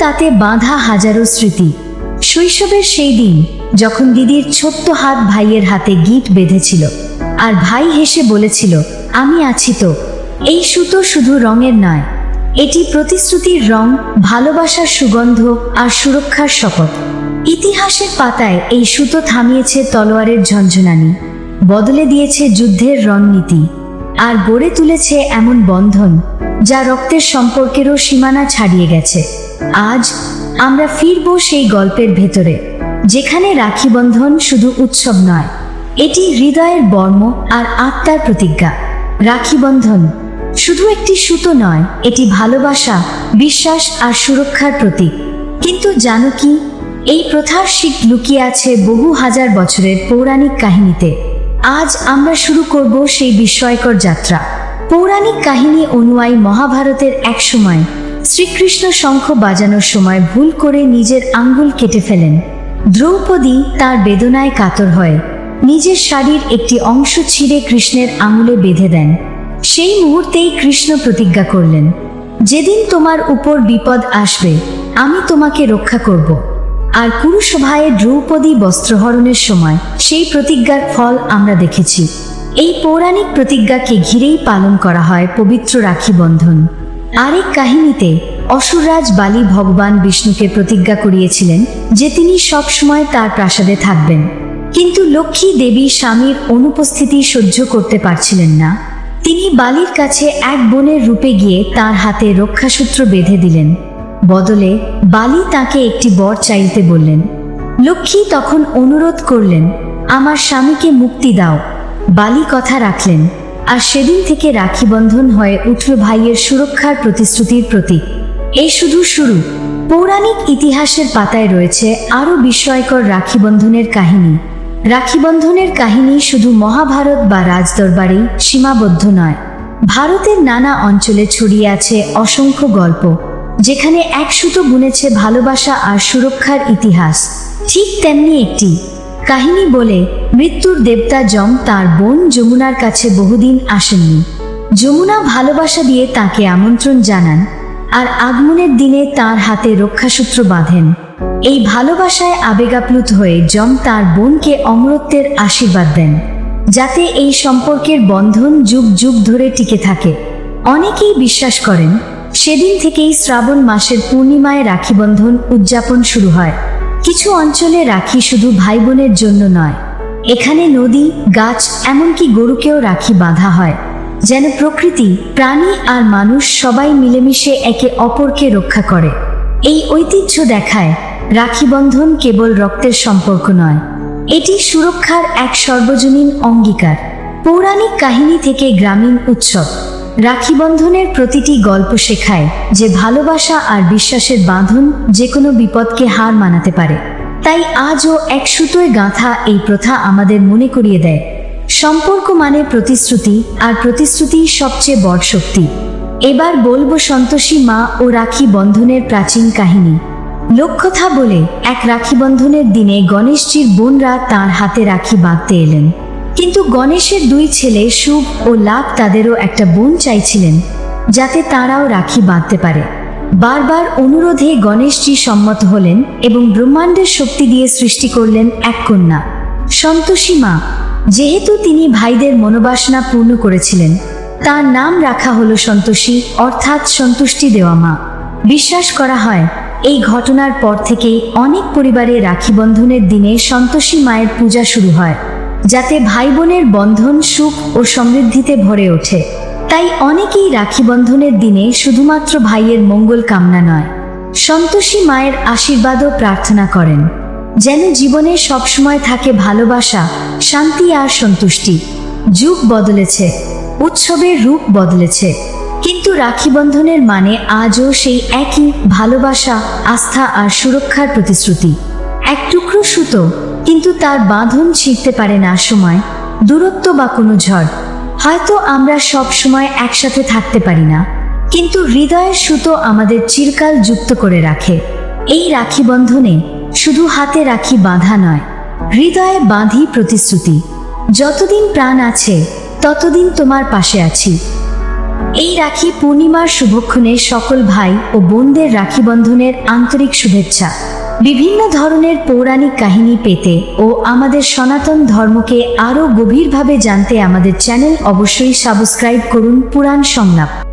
তাতে বাঁধা হাজারো স্মৃতি। শৈশবের সেই দিন যখন দিদির ছোট্ট হাত ভাইয়ের হাতে গিট বেঁধেছিল আর ভাই হেসে বলেছিল, আমি আছি তো। এই সুতো শুধু রঙের নয়, এটি প্রতিশ্রুতির রং, ভালোবাসার সুগন্ধ আর সুরক্ষার শপথ। ইতিহাসের পাতায় এই সুতো থামিয়েছে তলোয়ারের ঝঞ্ঝনানি বদলে দিয়েছে যুদ্ধের রণনীতি, আর গড়ে তুলেছে এমন বন্ধন যা রক্তের সম্পর্কেরও সীমানা ছাড়িয়ে গেছে। আজ আমরা ফিরব সেই গল্পের ভেতরে, যেখানে রাখি বন্ধন শুধু উৎসব নয়, এটি হৃদয়ের বর্ম আর আত্মার প্রতিজ্ঞা। রাখি বন্ধন শুধু একটি সুতো নয়, এটি ভালোবাসা, বিশ্বাস আর সুরক্ষার প্রতীক। কিন্তু জানো কি, এই প্রথার শিখ লুকিয়ে আছে বহু হাজার বছরের পৌরাণিক কাহিনীতে। আজ আমরা শুরু করব সেই বিস্ময়কর যাত্রা। পৌরাণিক কাহিনী অনুযায়ী মহাভারতের এক সময়, শ্রীকৃষ্ণ শঙ্খ বাজানোর সময় ভুল করে নিজের আঙ্গুল কেটে ফেলেন। দ্রৌপদী তার বেদনায় কাতর হয়। নিজের শাড়ির একটি অংশ ছিঁড়ে কৃষ্ণের আঙুলে বেঁধে দেন। সেই মুহূর্তেই কৃষ্ণ প্রতিজ্ঞা করলেন, যেদিন তোমার উপর বিপদ আসবে, আমি তোমাকে রক্ষা করব। আর কুরুসভায় দ্রৌপদী বস্ত্রহরণের সময় সেই প্রতিজ্ঞার ফল আমরা দেখেছি। এই পৌরাণিক প্রতিজ্ঞাকে ঘিরেই পালন করা হয় পবিত্র রাখি বন্ধন। আরেক কাহিনীতে অসুররাজ বালি ভগবান বিষ্ণুকে প্রতিজ্ঞা করিয়েছিলেন যে তিনি সবসময় তার প্রাসাদে থাকবেন। কিন্তু লক্ষ্মী দেবী স্বামীর অনুপস্থিতি সহ্য করতে পারছিলেন না। তিনি বালির কাছে এক বোনের রূপে গিয়ে তার হাতে রক্ষাসূত্র বেঁধে দিলেন। বদলে বালি তাকে একটি বর চাইতে বললেন, লক্ষ্মী তখন অনুরোধ করলেন, আমার স্বামীকে মুক্তি দাও। বালি কথা রাখলেন, আর সেদিন থেকে রাখি বন্ধন হয়ে উঠল ভাইয়ের সুরক্ষার প্রতিশ্রুতির প্রতীক। এই শুধু শুরু। পৌরাণিক ইতিহাসের পাতায় রয়েছে আরও বিস্ময়কর রাখি বন্ধনের কাহিনী। রাখি বন্ধনের কাহিনী শুধু মহাভারত বা রাজদরবারেই সীমাবদ্ধ নয়। ভারতের নানা অঞ্চলে ছড়িয়ে আছে অসংখ্য গল্প, যেখানে এক সুতো বুনেছে ভালোবাসা আর সুরক্ষার ইতিহাস। ঠিক তেমনি একটি কাহিনী বলে, মৃত্যুর দেবতা যম তার বোন যমুনার কাছে বহুদিন আসেননি। যমুনা ভালোবাসা দিয়ে তাকে আমন্ত্রণ জানান, আর আগমনের দিনে তার হাতে রক্ষাসূত্র বাঁধেন। এই ভালোবাসায় আবেগাপ্লুত হয়ে যম তার বোনকে অমরত্বের আশীর্বাদ দেন, যাতে এই সম্পর্কের বন্ধন যুগ যুগ ধরে টিকে থাকে। অনেকেই বিশ্বাস করেন, সেদিন থেকেই শ্রাবণ মাসের পূর্ণিমায় রাখিবন্ধন উদযাপন শুরু হয়। কিছু অঞ্চলে রাখি শুধু ভাই বোনের জন্য নয়। এখানে নদী, গাছ, এমনকি গরুকেও রাখি বাঁধা হয়। যেন প্রকৃতি, প্রাণী আর মানুষ সবাই মিলেমিশে একে অপরকে রক্ষা করে। এই ঐতিহ্য দেখায় রাখি বন্ধন কেবল রক্তের সম্পর্ক নয়। এটি সুরক্ষার এক সর্বজনীন অঙ্গীকার। পৌরাণিক কাহিনী থেকে গ্রামীণ উৎসব। রাখি বন্ধনের প্রতিটি গল্প শেখায় যে ভালোবাসা আর বিশ্বাসের বাঁধন যে কোনো বিপদকে হার মানাতে পারে। তাই আজও এক সুতোয় গাঁথা এই প্রথা আমাদের মনে করিয়ে দেয়। সম্পর্ক মানে প্রতিশ্রুতি, আর প্রতিশ্রুতি সবচেয়ে বড় শক্তি। এবার বলব সন্তোষী মা ও রাখি বন্ধনের প্রাচীন কাহিনী। লোককথা বলে, এক রাখি বন্ধনের দিনে গণেশজির বোনরা তার হাতে রাখি বাঁধতে এলেন। কিন্তু গণেশের দুই ছেলে শুভ ও লাভ তাদেরও একটা বোন চাইছিলেন, যাতে তারাও রাখি বাঁধতে পারে। বারবার অনুরোধে গণেশজি সম্মত হলেন এবং ব্রহ্মাণ্ডের শক্তি দিয়ে সৃষ্টি করলেন এক কন্যা। সন্তোষী মা, যেহেতু তিনি ভাইদের মনোবাসনা পূর্ণ করেছিলেন, তার নাম রাখা হলো সন্তোষী, অর্থাৎ সন্তুষ্টি দেওয়া মা। বিশ্বাস করা হয়, এই ঘটনার পর থেকেই অনেক পরিবারে রাখি বন্ধনের দিনে সন্তোষী মায়ের পূজা শুরু হয়। যাতে ভাই বোনের বন্ধন সুখ ও সমৃদ্ধিতে ভরে ওঠে। তাই অনেকেই রাখি বন্ধনের দিনে শুধুমাত্র ভাইয়ের মঙ্গল কামনা নয়, সন্তোষী মায়ের আশীর্বাদও প্রার্থনা করেন। যেন জীবনে সবসময় থাকে ভালোবাসা, শান্তি আর সন্তুষ্টি। যুগ বদলেছে, উৎসবের রূপ বদলেছে, কিন্তু রাখি বন্ধনের মানে আজও সেই একই ভালোবাসা, আস্থা আর সুরক্ষার প্রতিশ্রুতি। এক টুকরো সুতো, কিন্তু তার বাঁধন ছিঁড়তে পারে না সময়। দূরত্ব বা কোনো ঝড়। হয়তো আমরা সব সময় একসাথে থাকতে পারি না। কিন্তু হৃদয়ের সুতো আমাদের চিরকাল যুক্ত করে রাখে। এই রাখি বন্ধনে শুধু হাতে রাখি বাঁধা নয়, হৃদয়ে বাঁধি প্রতিশ্রুতি। যতদিন প্রাণ আছে, ততদিন তোমার পাশে আছি। এই রাখি পূর্ণিমার শুভক্ষণে সকল ভাই ও বোনদের রাখি বন্ধনের আন্তরিক শুভেচ্ছা। বিভিন্ন ধরনের পৌরাণিক কাহিনী পেতে ও আমাদের সনাতন ধর্মকে আরও গভীরভাবে জানতে আমাদের চ্যানেল অবশ্যই সাবস্ক্রাইব করুন পুরাণ সংলাপ।